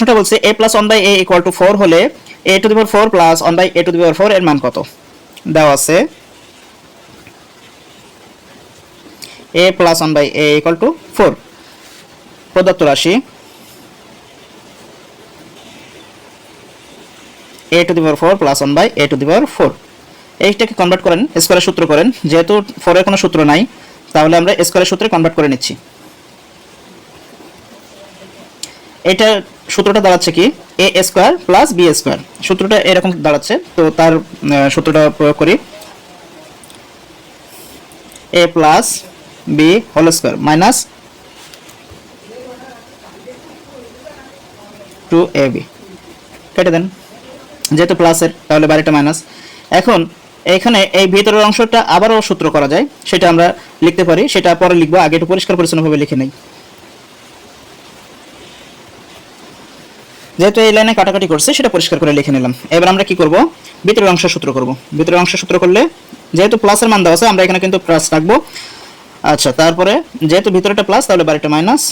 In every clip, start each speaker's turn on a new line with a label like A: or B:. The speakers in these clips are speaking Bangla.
A: প্রশ্নটা বলছে A plus one by A equal to four হলে A to the power four plus one by A to the power four এর মান কত? দেওয়া আছে। A plus one by A equal to four প্রদত্ত রাশি A to the power four plus one by A to the power four এইটাকে কনভার্ট করেন স্কোয়ারের সূত্র করেন। যেহেতু ফোরের কোনো সূত্র নাই, তাহলে আমরা স্কোয়ারের সূত্রে কনভার্ট করে নিচ্ছি। এটা সূত্রটা দাঁড়াচ্ছে কি? A square plus B square সূত্রটা এরকম দাঁড়াচ্ছে। তো তার সূত্রটা প্রয়োগ করি। A plus B whole square minus two A B কেটে দেন। যেহেতু প্লাসের তাহলে বাড়িটা মাইনাস এখন এখানে এই ভিতরের অংশটা আবারও সূত্র করা যায়। সেটা আমরা লিখতে পারি। সেটা পরে লিখব। আগে একটু পরিষ্কার পরিচ্ছন্নভাবে লিখে নেই। যেহেতু এই লাইনে কাটাকাটি করছে, সেটা পরিষ্কার করে লিখে নিলাম। এবার আমরা কি করব? ভিতরের অংশ সূত্র করব। ভিতরের অংশ সূত্র করলে যেহেতু প্লাসের মান দেওয়া আছে, আমরা এখানে কিন্তু প্লাস রাখব। আচ্ছা তারপরে যেহেতু ভিতরেটা প্লাস তাহলে বাড়িটা মাইনাস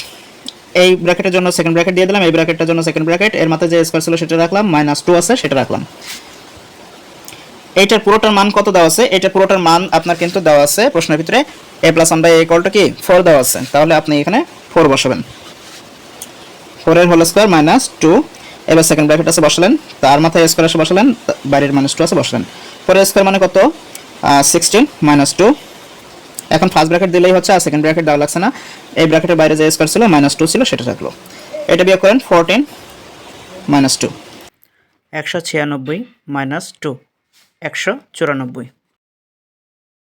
A: এই ব্র্যাকেটের জন্য সেকেন্ড ব্র্যাকেট দিয়ে দিলাম, এই ব্র্যাকেটটার জন্য সেকেন্ড ব্র্যাকেট এর মাথায় যে স্কোয়ার ছিল, সেটা রাখলাম মাইনাস টু আছে, সেটা রাখলাম। এইটার পুরোটার মান কত দেওয়া আছে? এটা পুরোটার মান আপনার কিন্তু দেওয়া আছে প্রশ্নের ভিতরে A plus one by A কলটা কি? ফোর দেওয়া আছে। তাহলে আপনি এখানে ফোর বসাবেন। ফোরের হোল স্কোয়ার মাইনাস টু এবার সেকেন্ড ব্র্যাকেট আছে, বসালেন। তার মাথায় স্কোয়ার আছে, বসালেন। বাইরের মাইনাস টু আছে, বসালেন। ফোরের স্কোয়ার মানে কত? সিক্সটিন মাইনাস টু এখন ফার্স্ট ব্র্যাকেট দিলেই হচ্ছে, আর সেকেন্ড ব্র্যাকেট দেওয়া লাগছে না। এই ব্র্যাকেটের বাইরে যে স্কোয়ার ছিল মাইনাস টু ছিল, সেটা থাকল। এটা বিয়োগ করেন ফোরটিন মাইনাস টু একশো ছিয়ানব্বই মাইনাস টু একশো চুরানব্বই।